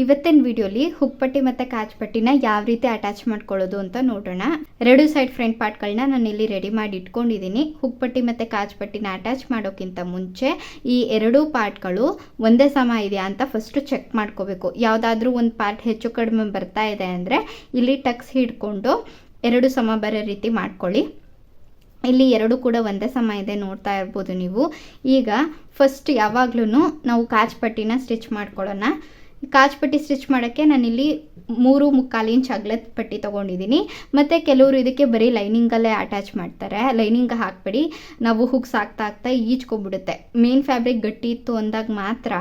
ಇವತ್ತಿನ ವಿಡಿಯೋಲಿ ಹುಕ್ಪಟ್ಟಿ ಮತ್ತು ಕಾಚ್ಪಟ್ಟಿನ ಯಾವ ರೀತಿ ಅಟ್ಯಾಚ್ ಮಾಡ್ಕೊಳ್ಳೋದು ಅಂತ ನೋಡೋಣ. ಎರಡು ಸೈಡ್ ಫ್ರಂಟ್ ಪಾರ್ಟ್ಗಳನ್ನ ನಾನು ಇಲ್ಲಿ ರೆಡಿ ಮಾಡಿ ಇಟ್ಕೊಂಡಿದ್ದೀನಿ ಹುಕ್ಪಟ್ಟಿ ಮತ್ತು ಕಾಚ್ಪಟ್ಟಿನ ಅಟ್ಯಾಚ್ ಮಾಡೋಕ್ಕಿಂತ ಮುಂಚೆ ಈ ಎರಡೂ ಪಾರ್ಟ್ಗಳು ಒಂದೇ ಸಮ ಇದೆಯಾ ಅಂತ ಫಸ್ಟು ಚೆಕ್ ಮಾಡ್ಕೋಬೇಕು. ಯಾವುದಾದ್ರೂ ಒಂದು ಪಾರ್ಟ್ ಹೆಚ್ಚು ಕಡಿಮೆ ಬರ್ತಾ ಇದೆ ಅಂದರೆ ಇಲ್ಲಿ ಟಕ್ಸ್ ಹಿಡ್ಕೊಂಡು ಎರಡು ಸಮ ಬರೋ ರೀತಿ ಮಾಡ್ಕೊಳ್ಳಿ. ಇಲ್ಲಿ ಎರಡು ಕೂಡ ಒಂದೇ ಸಮ ಇದೆ ನೋಡ್ತಾ ಇರ್ಬೋದು ನೀವು. ಈಗ ಫಸ್ಟ್ ಯಾವಾಗ್ಲೂ ನಾವು ಕಾಚ್ ಪಟ್ಟಿನ ಸ್ಟಿಚ್ ಮಾಡ್ಕೊಳ್ಳೋಣ. ಕಾಚ್ ಪಟ್ಟಿ ಸ್ಟಿಚ್ ಮಾಡೋಕ್ಕೆ ನಾನಿಲ್ಲಿ ಮೂರು ಮುಕ್ಕಾಲು ಇಂಚ್ ಅಗಲದ ಪಟ್ಟಿ ತೊಗೊಂಡಿದ್ದೀನಿ. ಮತ್ತು ಕೆಲವರು ಇದಕ್ಕೆ ಬರೀ ಲೈನಿಂಗಲ್ಲೇ ಅಟ್ಯಾಚ್ ಮಾಡ್ತಾರೆ. ಲೈನಿಂಗ್ ಹಾಕ್ಬೇಡಿ. ನಾವು ಹುಕ್ಸ್ ಹಾಕ್ತಾ ಹಾಕ್ತಾ ಈಜ್ಕೊಬಿಡುತ್ತೆ. ಮೇನ್ ಫ್ಯಾಬ್ರಿಕ್ ಗಟ್ಟಿ ಇತ್ತು ಅಂದಾಗ ಮಾತ್ರ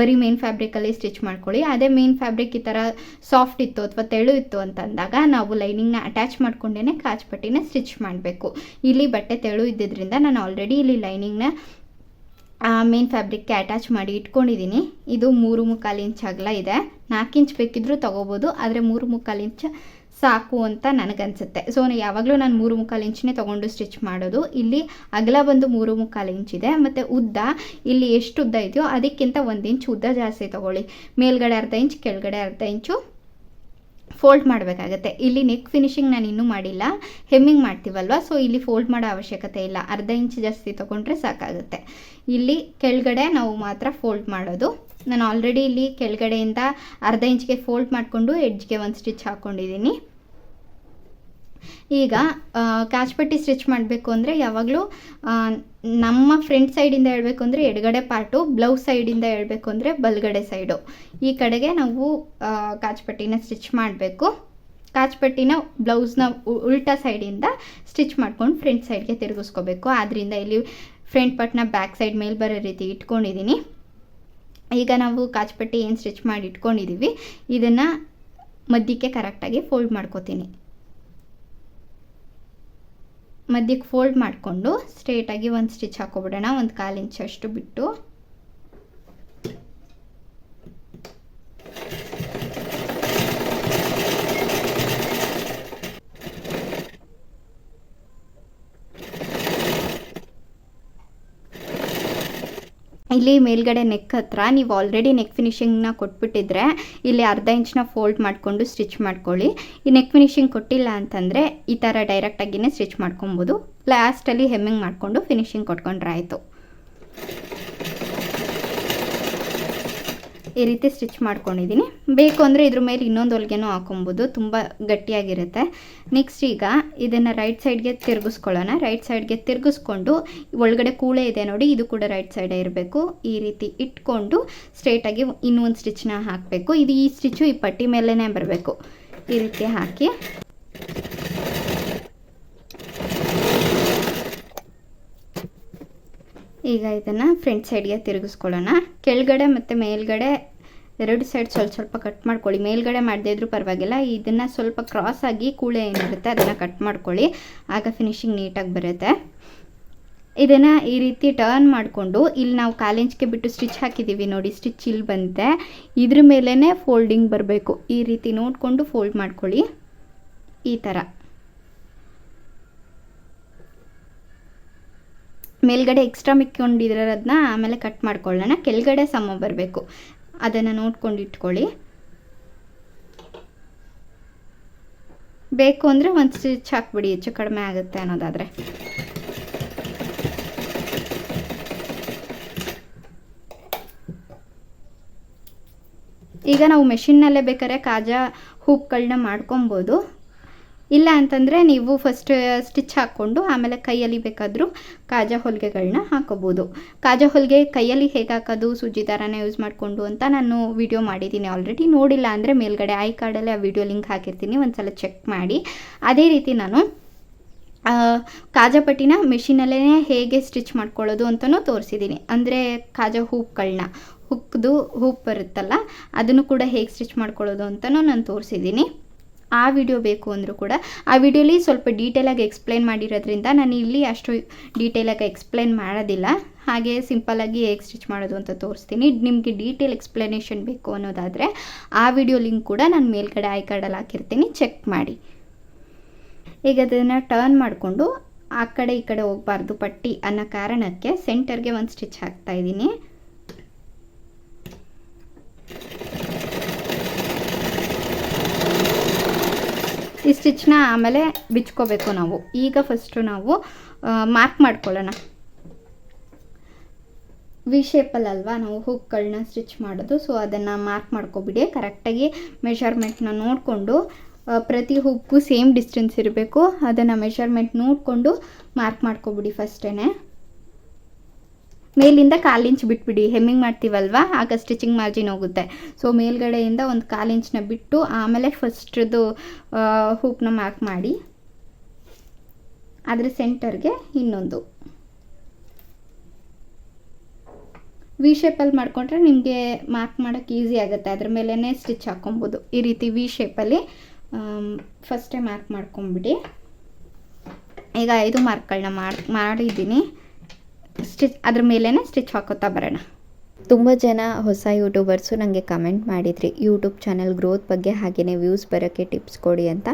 ಬರೀ ಮೇನ್ ಫ್ಯಾಬ್ರಿಕಲ್ಲಿ ಸ್ಟಿಚ್ ಮಾಡ್ಕೊಳ್ಳಿ. ಅದೇ ಮೇನ್ ಫ್ಯಾಬ್ರಿಕ್ ಈ ಥರ ಸಾಫ್ಟ್ ಇತ್ತು ಅಥವಾ ತೆಳು ಇತ್ತು ಅಂತ ಅಂದಾಗ ನಾವು ಲೈನಿಂಗ್ನ ಅಟ್ಯಾಚ್ ಮಾಡ್ಕೊಂಡೇ ಕಾಚ್ ಪಟ್ಟಿನ ಸ್ಟಿಚ್ ಮಾಡಬೇಕು. ಇಲ್ಲಿ ಬಟ್ಟೆ ತೆಳು ಇದ್ದಿದ್ದರಿಂದ ನಾನು ಆಲ್ರೆಡಿ ಇಲ್ಲಿ ಲೈನಿಂಗ್ನ ಮೇನ್ ಫ್ಯಾಬ್ರಿಕ್ಗೆ ಅಟ್ಯಾಚ್ ಮಾಡಿ ಇಟ್ಕೊಂಡಿದ್ದೀನಿ ಇದು ಮೂರು ಮುಕ್ಕಾಲು ಇಂಚ್ ಅಗಲ ಇದೆ. ನಾಲ್ಕು ಇಂಚ್ ಬೇಕಿದ್ರೂ ತೊಗೋಬೋದು, ಆದರೆ ಮೂರು ಮುಕ್ಕಾಲು ಇಂಚ್ ಸಾಕು ಅಂತ ನನಗನ್ಸುತ್ತೆ. ಸೊ ಯಾವಾಗಲೂ ನಾನು ಮೂರು ಮುಕ್ಕಾಲು ಇಂಚನ್ನೇ ತೊಗೊಂಡು ಸ್ಟಿಚ್ ಮಾಡೋದು. ಇಲ್ಲಿ ಅಗಲ ಬಂದು ಮೂರು ಮುಕ್ಕಾಲು ಇಂಚ್ ಇದೆ. ಮತ್ತು ಉದ್ದ, ಇಲ್ಲಿ ಎಷ್ಟು ಉದ್ದ ಇದೆಯೋ ಅದಕ್ಕಿಂತ ಒಂದು ಇಂಚ್ ಉದ್ದ ಜಾಸ್ತಿ ತೊಗೊಳ್ಳಿ. ಮೇಲ್ಗಡೆ ಅರ್ಧ ಇಂಚ್, ಕೆಳಗಡೆ ಅರ್ಧ ಇಂಚು ಫೋಲ್ಡ್ ಮಾಡಬೇಕಾಗತ್ತೆ. ಇಲ್ಲಿ ನೆಕ್ ಫಿನಿಶಿಂಗ್ ನಾನು ಇನ್ನೂ ಮಾಡಿಲ್ಲ. ಹೆಮ್ಮಿಂಗ್ ಮಾಡ್ತೀವಲ್ವ? ಸೊ ಇಲ್ಲಿ ಫೋಲ್ಡ್ ಮಾಡೋ ಅವಶ್ಯಕತೆ ಇಲ್ಲ. ಅರ್ಧ ಇಂಚ್ ಜಾಸ್ತಿ ತೊಗೊಂಡ್ರೆ ಸಾಕಾಗುತ್ತೆ. ಇಲ್ಲಿ ಕೆಳಗಡೆ ನಾವು ಮಾತ್ರ ಫೋಲ್ಡ್ ಮಾಡೋದು. ನಾನು ಆಲ್ರೆಡಿ ಇಲ್ಲಿ ಕೆಳಗಡೆಯಿಂದ ಅರ್ಧ ಇಂಚ್ಗೆ ಫೋಲ್ಡ್ ಮಾಡಿಕೊಂಡು ಎಡ್ಜ್ಗೆ ಒಂದು ಸ್ಟಿಚ್ ಹಾಕ್ಕೊಂಡಿದ್ದೀನಿ ಈಗ ಕಾಚ್ಪಟ್ಟಿ ಸ್ಟಿಚ್ ಮಾಡಬೇಕು ಅಂದರೆ ಯಾವಾಗಲೂ ನಮ್ಮ ಫ್ರಂಟ್ ಸೈಡಿಂದ ಹೇಳಬೇಕು ಅಂದರೆ ಎಡಗಡೆ ಪಾರ್ಟು ಬ್ಲೌಸ್ ಸೈಡಿಂದ ಹೇಳಬೇಕು ಅಂದರೆ ಬಲಗಡೆ ಸೈಡು ಈ ಕಡೆಗೆ ನಾವು ಕಾಚ್ಪಟ್ಟಿನ ಸ್ಟಿಚ್ ಮಾಡಬೇಕು. ಕಾಚ್ಪಟ್ಟಿನ ಬ್ಲೌಸ್ನ ಉಲ್ಟಾ ಸೈಡಿಂದ ಸ್ಟಿಚ್ ಮಾಡ್ಕೊಂಡು ಫ್ರಂಟ್ ಸೈಡ್ಗೆ ತಿರುಗಿಸ್ಕೋಬೇಕು. ಆದ್ದರಿಂದ ಇಲ್ಲಿ ಫ್ರಂಟ್ ಪಟ್ನ ಬ್ಯಾಕ್ ಸೈಡ್ ಮೇಲೆ ಬರೋ ರೀತಿ ಇಟ್ಕೊಂಡಿದ್ದೀನಿ ಈಗ ನಾವು ಕಾಚ್ಪಟ್ಟಿ ಏನು ಸ್ಟಿಚ್ ಮಾಡಿ ಇಟ್ಕೊಂಡಿದ್ದೀವಿ ಇದನ್ನು ಮಧ್ಯಕ್ಕೆ ಕರೆಕ್ಟಾಗಿ ಫೋಲ್ಡ್ ಮಾಡ್ಕೋತೀನಿ. ಮಧ್ಯಕ್ಕೆ ಫೋಲ್ಡ್ ಮಾಡಿಕೊಂಡು ಸ್ಟ್ರೇಟಾಗಿ ಒಂದು ಸ್ಟಿಚ್ ಹಾಕೋಬಿಡೋಣ ಒಂದು ಕಾಲು ಇಂಚಷ್ಟು ಬಿಟ್ಟು ಇಲ್ಲಿ ಮೇಲ್ಗಡೆ ನೆಕ್ ಹತ್ರ ನೀವು ಆಲ್ರೆಡಿ ನೆಕ್ ಫಿನಿಷಿಂಗ್ನ ಕೊಟ್ಬಿಟ್ಟಿದ್ರೆ ಇಲ್ಲಿ ಅರ್ಧ ಇಂಚ್ನ ಫೋಲ್ಡ್ ಮಾಡಿಕೊಂಡು ಸ್ಟಿಚ್ ಮಾಡ್ಕೊಳ್ಳಿ. ಈ ನೆಕ್ ಫಿನಿಶಿಂಗ್ ಕೊಟ್ಟಿಲ್ಲ ಅಂತಂದರೆ ಈ ಥರ ಡೈರೆಕ್ಟಾಗಿಯೇ ಸ್ಟಿಚ್ ಮಾಡ್ಕೊಬೋದು. ಲಾಸ್ಟಲ್ಲಿ ಹೆಮ್ಮಿಂಗ್ ಮಾಡಿಕೊಂಡು ಫಿನಿಶಿಂಗ್ ಕೊಟ್ಕೊಂಡ್ರೆ ಆಯಿತು. ಈ ರೀತಿ ಸ್ಟಿಚ್ ಮಾಡ್ಕೊಂಡಿದ್ದೀನಿ. ಬೇಕು ಅಂದರೆ ಇದ್ರ ಮೇಲೆ ಇನ್ನೊಂದು ಹೊಲಿಗೆನೂ ಹಾಕೊಬೋದು. ತುಂಬ ಗಟ್ಟಿಯಾಗಿರುತ್ತೆ. ನೆಕ್ಸ್ಟ್ ಈಗ ಇದನ್ನು ರೈಟ್ ಸೈಡ್ಗೆ ತಿರುಗಿಸ್ಕೊಳ್ಳೋಣ. ರೈಟ್ ಸೈಡ್ಗೆ ತಿರುಗಿಸ್ಕೊಂಡು ಒಳಗಡೆ ಕೂಳೆ ಇದೆ ನೋಡಿ, ಇದು ಕೂಡ ರೈಟ್ ಸೈಡೇ ಇರಬೇಕು. ಈ ರೀತಿ ಇಟ್ಕೊಂಡು ಸ್ಟ್ರೇಟಾಗಿ ಇನ್ನೊಂದು ಸ್ಟಿಚ್ನ ಹಾಕಬೇಕು. ಇದು ಈ ಸ್ಟಿಚ್ಚು ಈ ಪಟ್ಟಿ ಮೇಲೇ ಬರಬೇಕು. ಈ ರೀತಿ ಹಾಕಿ ಈಗ ಇದನ್ನು ಫ್ರಂಟ್ ಸೈಡ್ಗೆ ತಿರುಗಿಸ್ಕೊಳ್ಳೋಣ. ಕೆಳಗಡೆ ಮತ್ತು ಮೇಲ್ಗಡೆ ಎರಡು ಸೈಡ್ ಸ್ವಲ್ಪ ಸ್ವಲ್ಪ ಕಟ್ ಮಾಡ್ಕೊಳ್ಳಿ. ಮೇಲ್ಗಡೆ ಮಾಡದೇ ಇದ್ರೂ ಪರವಾಗಿಲ್ಲ. ಇದನ್ನು ಸ್ವಲ್ಪ ಕ್ರಾಸ್ ಆಗಿ ಕೂಳೆ ಏನಿರುತ್ತೆ ಅದನ್ನು ಕಟ್ ಮಾಡ್ಕೊಳ್ಳಿ. ಆಗ ಫಿನಿಶಿಂಗ್ ನೀಟಾಗಿ ಬರುತ್ತೆ. ಇದನ್ನು ಈ ರೀತಿ ಟರ್ನ್ ಮಾಡಿಕೊಂಡು ಇಲ್ಲಿ ನಾವು ಕಾಲಿಂಚ್ಗೆ ಬಿಟ್ಟು ಸ್ಟಿಚ್ ಹಾಕಿದ್ದೀವಿ ನೋಡಿ. ಸ್ಟಿಚ್ ಇಲ್ಲಿ ಬಂದಿದೆ. ಇದ್ರ ಮೇಲೇ ಫೋಲ್ಡಿಂಗ್ ಬರಬೇಕು. ಈ ರೀತಿ ನೋಡಿಕೊಂಡು ಫೋಲ್ಡ್ ಮಾಡ್ಕೊಳ್ಳಿ. ಈ ಥರ ಮೇಲ್ಗಡೆ ಎಕ್ಸ್ಟ್ರಾ ಮಿಕ್ಕೊಂಡಿರೋದನ್ನ ಆಮೇಲೆ ಕಟ್ ಮಾಡ್ಕೊಳ್ಳೋಣ. ಕೆಳಗಡೆ ಸಮ ಬರಬೇಕು. ಅದನ್ನು ನೋಡ್ಕೊಂಡು ಇಟ್ಕೊಳ್ಳಿ. ಬೇಕು ಅಂದರೆ ಒಂದು ಸ್ಟಿಚ್ ಹಾಕ್ಬಿಡಿ, ಹೆಚ್ಚು ಕಡಿಮೆ ಆಗುತ್ತೆ ಅನ್ನೋದಾದರೆ. ಈಗ ನಾವು ಮೆಷಿನ್ನಲ್ಲೇ ಬೇಕಾದ್ರೆ ಕಾಜಾ ಹೂಪ್ಗಳನ್ನ ಮಾಡ್ಕೊಬೋದು. ಇಲ್ಲ ಅಂತಂದರೆ ನೀವು ಫಸ್ಟ್ ಸ್ಟಿಚ್ ಹಾಕ್ಕೊಂಡು ಆಮೇಲೆ ಕೈಯಲ್ಲಿ ಬೇಕಾದರೂ ಕಾಜಾ ಹೊಲಿಗೆಗಳನ್ನ ಹಾಕೋಬೋದು. ಕಾಜಾ ಹೊಲಿಗೆ ಕೈಯಲ್ಲಿ ಹೇಗೆ ಹಾಕೋದು, ಸೂಜಿ ದಾರನ ಯೂಸ್ ಮಾಡಿಕೊಂಡು ಅಂತ ನಾನು ವಿಡಿಯೋ ಮಾಡಿದ್ದೀನಿ ಆಲ್ರೆಡಿ ನೋಡಿಲ್ಲ ಅಂದರೆ ಮೇಲ್ಗಡೆ ಐ ಕಾರ್ಡಲ್ಲಿ ಆ ವಿಡಿಯೋ ಲಿಂಕ್ ಹಾಕಿರ್ತೀನಿ ಒಂದು ಸಲ ಚೆಕ್ ಮಾಡಿ. ಅದೇ ರೀತಿ ನಾನು ಕಾಜಾ ಪಟ್ಟಿನ ಮಿಷಿನಲ್ಲೇ ಹೇಗೆ ಸ್ಟಿಚ್ ಮಾಡ್ಕೊಳ್ಳೋದು ಅಂತಲೂ ತೋರಿಸಿದ್ದೀನಿ. ಅಂದರೆ ಕಾಜಾ ಹೂಪ್ಗಳನ್ನ ಹುಕ್ದು ಹೂಪ್ ಬರುತ್ತಲ್ಲ, ಅದನ್ನು ಕೂಡ ಹೇಗೆ ಸ್ಟಿಚ್ ಮಾಡ್ಕೊಳ್ಳೋದು ಅಂತಲೂ ನಾನು ತೋರಿಸಿದ್ದೀನಿ. ಆ ವಿಡಿಯೋ ಬೇಕು ಅಂದರೂ ಕೂಡ ಆ ವಿಡಿಯೋಲಿ ಸ್ವಲ್ಪ ಡೀಟೇಲಾಗಿ ಎಕ್ಸ್ಪ್ಲೈನ್ ಮಾಡಿರೋದ್ರಿಂದ ನಾನು ಇಲ್ಲಿ ಅಷ್ಟು ಡೀಟೇಲಾಗಿ ಎಕ್ಸ್ಪ್ಲೈನ್ ಮಾಡೋದಿಲ್ಲ. ಹಾಗೆ ಸಿಂಪಲ್ಲಾಗಿ ಹೇಗೆ ಸ್ಟಿಚ್ ಮಾಡೋದು ಅಂತ ತೋರಿಸ್ತೀನಿ. ನಿಮಗೆ ಡೀಟೇಲ್ ಎಕ್ಸ್ಪ್ಲನೇಷನ್ ಬೇಕು ಅನ್ನೋದಾದರೆ ಆ ವಿಡಿಯೋ ಲಿಂಕ್ ಕೂಡ ನಾನು ಮೇಲ್ಗಡೆ ಐ ಕಾರ್ಡಲ್ಲಿ ಹಾಕಿರ್ತೀನಿ. ಚೆಕ್ ಮಾಡಿ. ಈಗ ಅದನ್ನು ಟರ್ನ್ ಮಾಡಿಕೊಂಡು ಆ ಕಡೆ ಈ ಕಡೆ ಹೋಗಬಾರ್ದು ಪಟ್ಟಿ ಅನ್ನೋ ಕಾರಣಕ್ಕೆ ಸೆಂಟರ್ಗೆ ಒಂದು ಸ್ಟಿಚ್ ಹಾಕ್ತಾ ಇದ್ದೀನಿ. ಈ ಸ್ಟಿಚ್ನ ಆಮೇಲೆ ಬಿಚ್ಕೋಬೇಕು ನಾವು. ಈಗ ಫಸ್ಟು ನಾವು ಮಾರ್ಕ್ ಮಾಡ್ಕೊಳ್ಳೋಣ. ವಿ ಶೇಪಲ್ಲಲ್ವಾ ನಾವು ಹುಕ್ಗಳನ್ನ ಸ್ಟಿಚ್ ಮಾಡೋದು. ಸೊ ಅದನ್ನು ಮಾರ್ಕ್ ಮಾಡ್ಕೊಬಿಡಿ. ಕರೆಕ್ಟಾಗಿ ಮೆಷರ್ಮೆಂಟ್ನ ನೋಡಿಕೊಂಡು ಪ್ರತಿ ಹುಕ್ಕು ಸೇಮ್ ಡಿಸ್ಟೆನ್ಸ್ ಇರಬೇಕು. ಅದನ್ನು ಮೆಷರ್ಮೆಂಟ್ ನೋಡಿಕೊಂಡು ಮಾರ್ಕ್ ಮಾಡ್ಕೊಬಿಡಿ ಫಸ್ಟೇ ಮೇಲಿಂದ ಕಾಲು ಇಂಚ್ ಬಿಟ್ಬಿಡಿ, ಹೆಮ್ಮಿಂಗ್ ಮಾಡ್ತೀವಲ್ವಾ? ಆಗ ಸ್ಟಿಚಿಂಗ್ ಮಾರ್ಜಿನ್ ಹೋಗುತ್ತೆ. ಸೊ ಮೇಲ್ಗಡೆಯಿಂದ ಒಂದು ಕಾಲು ಇಂಚ್ನ ಬಿಟ್ಟು ಆಮೇಲೆ ಫಸ್ಟ್ದು ಹೂಪ್ನ ಮಾರ್ಕ್ ಮಾಡಿ. ಅದರ ಸೆಂಟರ್ಗೆ ಇನ್ನೊಂದು. ವಿ ಶೇಪಲ್ಲಿ ಮಾಡಿಕೊಂಡ್ರೆ ನಿಮಗೆ ಮಾರ್ಕ್ ಮಾಡೋಕ್ಕೆ ಈಸಿ ಆಗುತ್ತೆ. ಅದ್ರ ಮೇಲೇ ಸ್ಟಿಚ್ ಹಾಕೊಬೋದು. ಈ ರೀತಿ ವಿ ಶೇಪಲ್ಲಿ ಫಸ್ಟೇ ಮಾರ್ಕ್ ಮಾಡ್ಕೊಂಬಿಡಿ ಈಗ ಐದು ಮಾರ್ಕ್ಗಳನ್ನ ಮಾಡಿ, ಮಾಡಿದ್ದೀನಿ. ಸ್ಟಿಚ್ ಅದ್ರ ಮೇಲೇ ಸ್ಟಿಚ್ ಹಾಕೋತಾ ಬರೋಣ. ತುಂಬ ಜನ ಹೊಸ ಯೂಟ್ಯೂಬರ್ಸು ನನಗೆ ಕಮೆಂಟ್ ಮಾಡಿದ್ರಿ ಯೂಟ್ಯೂಬ್ ಚಾನಲ್ ಗ್ರೋತ್ ಬಗ್ಗೆ ಹಾಗೆಯೇ ವ್ಯೂಸ್ ಬರೋಕ್ಕೆ ಟಿಪ್ಸ್ ಕೊಡಿ ಅಂತ.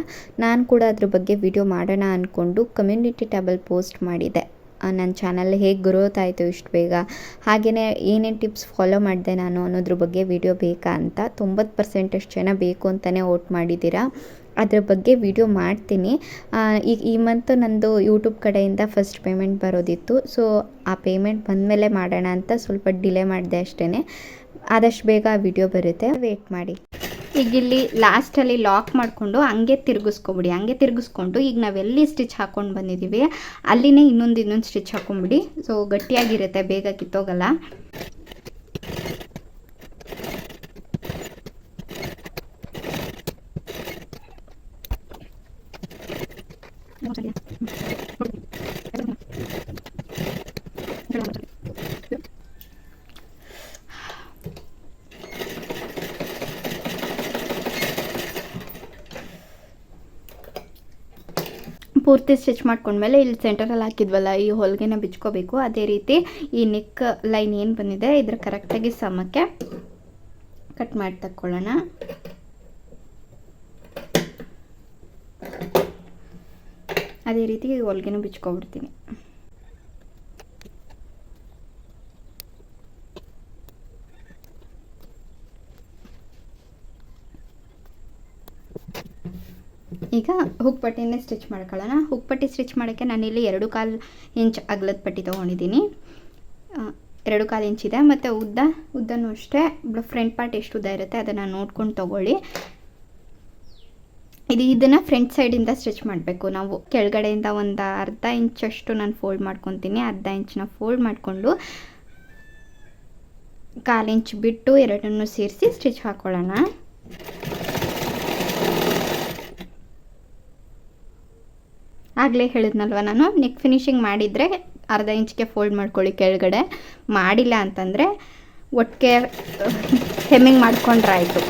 ನಾನು ಕೂಡ ಅದ್ರ ಬಗ್ಗೆ ವಿಡಿಯೋ ಮಾಡೋಣ ಅಂದ್ಕೊಂಡು ಕಮ್ಯುನಿಟಿ ಟ್ಯಾಬಲ್ ಪೋಸ್ಟ್ ಮಾಡಿದೆ. ನನ್ನ ಚಾನಲ್ ಹೇಗೆ ಗ್ರೋತ್ ಆಯಿತು ಇಷ್ಟು ಬೇಗ? ಹಾಗೆಯೇ ಏನೇನು ಟಿಪ್ಸ್ ಫಾಲೋ ಮಾಡಿದೆ ನಾನು ಅನ್ನೋದ್ರ ಬಗ್ಗೆ ವಿಡಿಯೋ ಬೇಕಾ ಅಂತ ತೊಂಬತ್ತು ಪರ್ಸೆಂಟಷ್ಟು ಜನ ಬೇಕು ಅಂತಲೇ ವೋಟ್ ಮಾಡಿದ್ದೀರಾ? ಅದ್ರ ಬಗ್ಗೆ ವಿಡಿಯೋ ಮಾಡ್ತೀನಿ. ಆ, ಈಗ ಈ ಮಂತ್ ನಂದು ಯೂಟ್ಯೂಬ್ ಕಡೆಯಿಂದ ಫಸ್ಟ್ ಪೇಮೆಂಟ್ ಬರೋದಿತ್ತು. ಸೊ ಆ ಪೇಮೆಂಟ್ ಬಂದಮೇಲೆ ಮಾಡೋಣ ಅಂತ ಸ್ವಲ್ಪ ಡಿಲೇ ಮಾಡಿದೆ ಅಷ್ಟೇ ಆದಷ್ಟು ಬೇಗ ವಿಡಿಯೋ ಬರುತ್ತೆ. ವೇಟ್ ಮಾಡಿ. ಈಗ ಇಲ್ಲಿ ಲಾಸ್ಟಲ್ಲಿ ಲಾಕ್ ಮಾಡಿಕೊಂಡು ಹಂಗೆ ತಿರುಗಿಸ್ಕೊಬಿಡಿ. ಹಂಗೆ ತಿರುಗಿಸ್ಕೊಂಡು ಈಗ ನಾವೆಲ್ಲಿ ಸ್ಟಿಚ್ ಹಾಕ್ಕೊಂಡು ಬಂದಿದ್ದೀವಿ ಅಲ್ಲಿನೇ ಇನ್ನೊಂದು ಇನ್ನೊಂದು ಸ್ಟಿಚ್ ಹಾಕ್ಕೊಂಬಿಡಿ ಸೊ ಗಟ್ಟಿಯಾಗಿರುತ್ತೆ, ಬೇಗ ಕಿತ್ತೋಗಲ್ಲ. ಪೂರ್ತಿ ಸ್ಟಿಚ್ ಮಾಡ್ಕೊಂಡ್ಮೇಲೆ ಇಲ್ಲಿ ಸೆಂಟರಲ್ಲಿ ಹಾಕಿದ್ವಲ್ಲ, ಈ ಹೊಲಿಗೆನ ಬಿಚ್ಕೋಬೇಕು. ಅದೇ ರೀತಿ ಈ ನೆಕ್ ಲೈನ್ ಏನು ಬಂದಿದೆ, ಇದ್ರ ಕರೆಕ್ಟಾಗಿ ಸಮಕ್ಕೆ ಕಟ್ ಮಾಡಿ ತಕ್ಕೊಳ್ಳೋಣ. ಅದೇ ರೀತಿ ಹೊಲಿಗೆನೂ ಬಿಚ್ಕೊಬಿಡ್ತೀನಿ. ಈಗ ಹುಕ್ ಪಟ್ಟಿನೇ ಸ್ಟಿಚ್ ಮಾಡ್ಕೊಳ್ಳೋಣ. ಹುಕ್ ಪಟ್ಟಿ ಸ್ಟಿಚ್ ಮಾಡೋಕ್ಕೆ ನಾನಿಲ್ಲಿ ಎರಡು ಕಾಲು ಇಂಚ್ ಅಗಲದ ಪಟ್ಟಿ ತೊಗೊಂಡಿದ್ದೀನಿ. ಎರಡು ಕಾಲು ಇಂಚ್ ಇದೆ. ಮತ್ತು ಉದ್ದ, ಉದ್ದನೂ ಅಷ್ಟೇ. ಫ್ರಂಟ್ ಪಾರ್ಟ್ ಎಷ್ಟು ಉದ್ದ ಇರುತ್ತೆ ಅದನ್ನು ನೋಡ್ಕೊಂಡು ತೊಗೊಳ್ಳಿ. ಇದು ಇದನ್ನು ಫ್ರಂಟ್ ಸೈಡಿಂದ ಸ್ಟಿಚ್ ಮಾಡಬೇಕು. ನಾವು ಕೆಳಗಡೆಯಿಂದ ಒಂದು ಅರ್ಧ ಇಂಚಷ್ಟು ನಾನು ಫೋಲ್ಡ್ ಮಾಡ್ಕೊತೀನಿ. ಅರ್ಧ ಇಂಚನ್ನ ಫೋಲ್ಡ್ ಮಾಡಿಕೊಂಡು ಕಾಲು ಇಂಚ್ ಬಿಟ್ಟು ಎರಡನ್ನು ಸೇರಿಸಿ ಸ್ಟಿಚ್ ಹಾಕ್ಕೊಳ್ಳೋಣ ಆಗಲೇ ಹೇಳಿದ್ನಲ್ವ ನಾನು? ನೆಕ್ ಫಿನಿಶಿಂಗ್ ಮಾಡಿದರೆ ಅರ್ಧ ಇಂಚಿಗೆ ಫೋಲ್ಡ್ ಮಾಡ್ಕೊಳ್ಳಿ ಕೆಳಗಡೆ. ಮಾಡಿಲ್ಲ ಅಂತಂದರೆ ಒಟ್ಟಿಗೆ ಹೆಮ್ಮಿಂಗ್ ಮಾಡ್ಕೊಂಡ್ರಾಯಿತು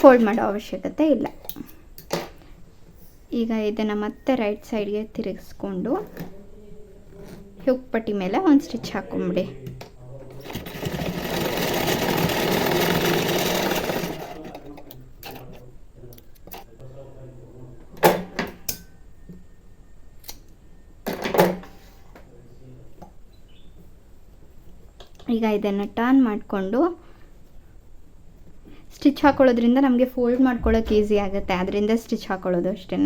ಫೋಲ್ಡ್ ಮಾಡೋ ಅವಶ್ಯಕತೆ ಇಲ್ಲ. ಈಗ ಇದನ್ನು ಮತ್ತೆ ರೈಟ್ ಸೈಡ್ಗೆ ತಿರುಗಿಸ್ಕೊಂಡು ಹುಕ್ ಪಟ್ಟಿ ಮೇಲೆ ಒಂದು ಸ್ಟಿಚ್ ಹಾಕೊಂಬಿಡಿ. ಈಗ ಇದನ್ನು ಟರ್ನ್ ಮಾಡಿಕೊಂಡು ಸ್ಟಿಚ್ ಹಾಕೊಳ್ಳೋದ್ರಿಂದ ನಮಗೆ ಫೋಲ್ಡ್ ಮಾಡ್ಕೊಳ್ಳೋಕೆ ಈಸಿ ಆಗುತ್ತೆ. ಅದರಿಂದ ಸ್ಟಿಚ್ ಹಾಕೊಳ್ಳೋದು ಅಷ್ಟೇ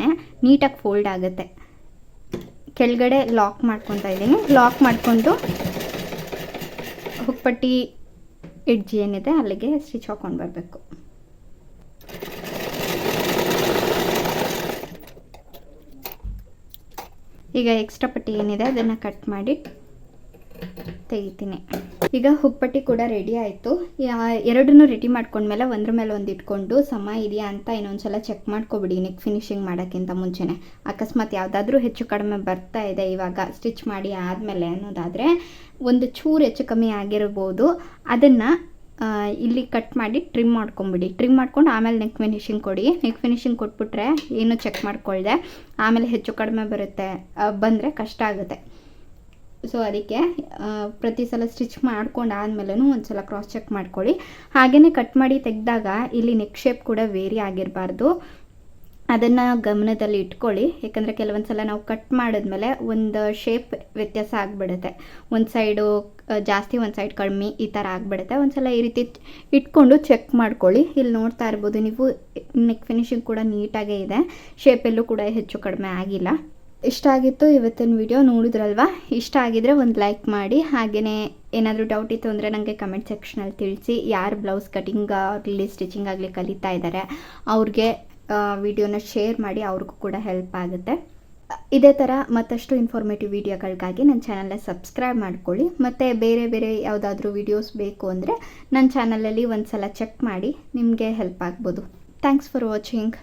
ನೀಟಾಗಿ ಫೋಲ್ಡ್ ಆಗುತ್ತೆ. ಕೆಳಗಡೆ ಲಾಕ್ ಮಾಡ್ಕೊತಾ ಇದ್ದೀನಿ. ಲಾಕ್ ಮಾಡಿಕೊಂಡು ಹುಕ್ಪಟ್ಟಿ ಎಡ್ಜ್ ಏನಿದೆ ಅಲ್ಲಿಗೆ ಸ್ಟಿಚ್ ಹಾಕ್ಕೊಂಡು ಬರಬೇಕು. ಈಗ ಎಕ್ಸ್ಟ್ರಾ ಪಟ್ಟಿ ಏನಿದೆ ಅದನ್ನು ಕಟ್ ಮಾಡಿ ತೆಗಿತೀನಿ. ಈಗ ಹುಪ್ಪಟ್ಟಿ ಕೂಡ ರೆಡಿ ಆಯಿತು. ಎರಡನ್ನೂ ರೆಡಿ ಮಾಡ್ಕೊಂಡ್ಮೇಲೆ ಒಂದ್ರ ಮೇಲೆ ಒಂದು ಇಟ್ಕೊಂಡು ಸಮ ಇದೆಯಾ ಅಂತ ಇನ್ನೊಂದ್ಸಲ ಚೆಕ್ ಮಾಡ್ಕೊಬಿಡಿ ನೆಕ್ ಫಿನಿಶಿಂಗ್ ಮಾಡೋಕ್ಕಿಂತ ಮುಂಚೆನೆ. ಅಕಸ್ಮಾತ್ ಯಾವುದಾದ್ರೂ ಹೆಚ್ಚು ಕಡಿಮೆ ಬರ್ತಾ ಇದೆ ಇವಾಗ ಸ್ಟಿಚ್ ಮಾಡಿ ಆದಮೇಲೆ ಅನ್ನೋದಾದರೆ ಒಂದು ಚೂರು ಹೆಚ್ಚು ಕಮ್ಮಿ ಆಗಿರ್ಬೋದು. ಅದನ್ನು ಇಲ್ಲಿ ಕಟ್ ಮಾಡಿ ಟ್ರಿಮ್ ಮಾಡ್ಕೊಂಬಿಡಿ. ಟ್ರಿಮ್ ಮಾಡ್ಕೊಂಡು ಆಮೇಲೆ ನೆಕ್ ಫಿನಿಶಿಂಗ್ ಕೊಡಿ. ನೆಕ್ ಫಿನಿಶಿಂಗ್ ಕೊಟ್ಬಿಟ್ರೆ ಏನು ಚೆಕ್ ಮಾಡ್ಕೊಳ್ದೆ. ಆಮೇಲೆ ಹೆಚ್ಚು ಕಡಿಮೆ ಬರುತ್ತೆ ಬಂದರೆ ಕಷ್ಟ ಆಗುತ್ತೆ. ಸೊ ಅದಕ್ಕೆ ಪ್ರತಿ ಸಲ ಸ್ಟಿಚ್ ಮಾಡ್ಕೊಂಡು ಆದಮೇಲೂ ಒಂದು ಸಲ ಕ್ರಾಸ್ ಚೆಕ್ ಮಾಡ್ಕೊಳ್ಳಿ. ಹಾಗೆಯೇ ಕಟ್ ಮಾಡಿ ತೆಗೆದಾಗ ಇಲ್ಲಿ ನೆಕ್ ಶೇಪ್ ಕೂಡ ವೇರಿ ಆಗಿರಬಾರ್ದು. ಅದನ್ನು ಗಮನದಲ್ಲಿ ಇಟ್ಕೊಳ್ಳಿ. ಯಾಕಂದರೆ ಕೆಲವೊಂದು ಸಲ ನಾವು ಕಟ್ ಮಾಡಿದ್ಮೇಲೆ ಒಂದು ಶೇಪ್ ವ್ಯತ್ಯಾಸ ಆಗಿಬಿಡುತ್ತೆ. ಒಂದು ಸೈಡು ಜಾಸ್ತಿ, ಒಂದು ಸೈಡ್ ಕಡಿಮೆ ಈ ಥರ ಆಗಿಬಿಡುತ್ತೆ. ಒಂದು ಸಲ ಈ ರೀತಿ ಇಟ್ಕೊಂಡು ಚೆಕ್ ಮಾಡ್ಕೊಳ್ಳಿ. ಇಲ್ಲಿ ನೋಡ್ತಾ ಇರ್ಬೋದು ನೀವು ನೆಕ್ ಫಿನಿಶಿಂಗ್ ಕೂಡ ನೀಟಾಗೇ ಇದೆ. ಶೇಪೆಲ್ಲೂ ಕೂಡ ಹೆಚ್ಚು ಕಡಿಮೆ ಆಗಿಲ್ಲ. ಇಷ್ಟ ಆಗಿತ್ತು ಇವತ್ತಿನ ವಿಡಿಯೋ ನೋಡಿದ್ರಲ್ವಾ? ಇಷ್ಟ ಆಗಿದ್ರೆ ಒಂದು ಲೈಕ್ ಮಾಡಿ. ಹಾಗೆಯೇ ಏನಾದರೂ ಡೌಟ್ ಇತ್ತು ಅಂದರೆ ನನಗೆ ಕಮೆಂಟ್ ಸೆಕ್ಷನಲ್ಲಿ ತಿಳಿಸಿ. ಯಾರು ಬ್ಲೌಸ್ ಕಟಿಂಗ್ ಆಗಲಿ ಸ್ಟಿಚಿಂಗ್ ಆಗಲಿ ಕಲಿತಾ ಇದ್ದಾರೆ ಅವ್ರಿಗೆ ವಿಡಿಯೋನ ಶೇರ್ ಮಾಡಿ ಅವ್ರಿಗೂ ಕೂಡ ಹೆಲ್ಪ್ ಆಗುತ್ತೆ. ಇದೇ ಥರ ಮತ್ತಷ್ಟು ಇನ್ಫಾರ್ಮೇಟಿವ್ ವಿಡಿಯೋಗಳಿಗಾಗಿ ನನ್ನ ಚಾನಲ್ನ ಸಬ್ಸ್ಕ್ರೈಬ್ ಮಾಡ್ಕೊಳ್ಳಿ. ಮತ್ತು ಬೇರೆ ಬೇರೆ ಯಾವುದಾದ್ರೂ ವಿಡಿಯೋಸ್ ಬೇಕು ಅಂದರೆ ನನ್ನ ಚಾನಲಲ್ಲಿ ಒಂದು ಸಲ ಚೆಕ್ ಮಾಡಿ. ನಿಮಗೆ ಹೆಲ್ಪ್ ಆಗ್ಬೋದು. Thanks for watching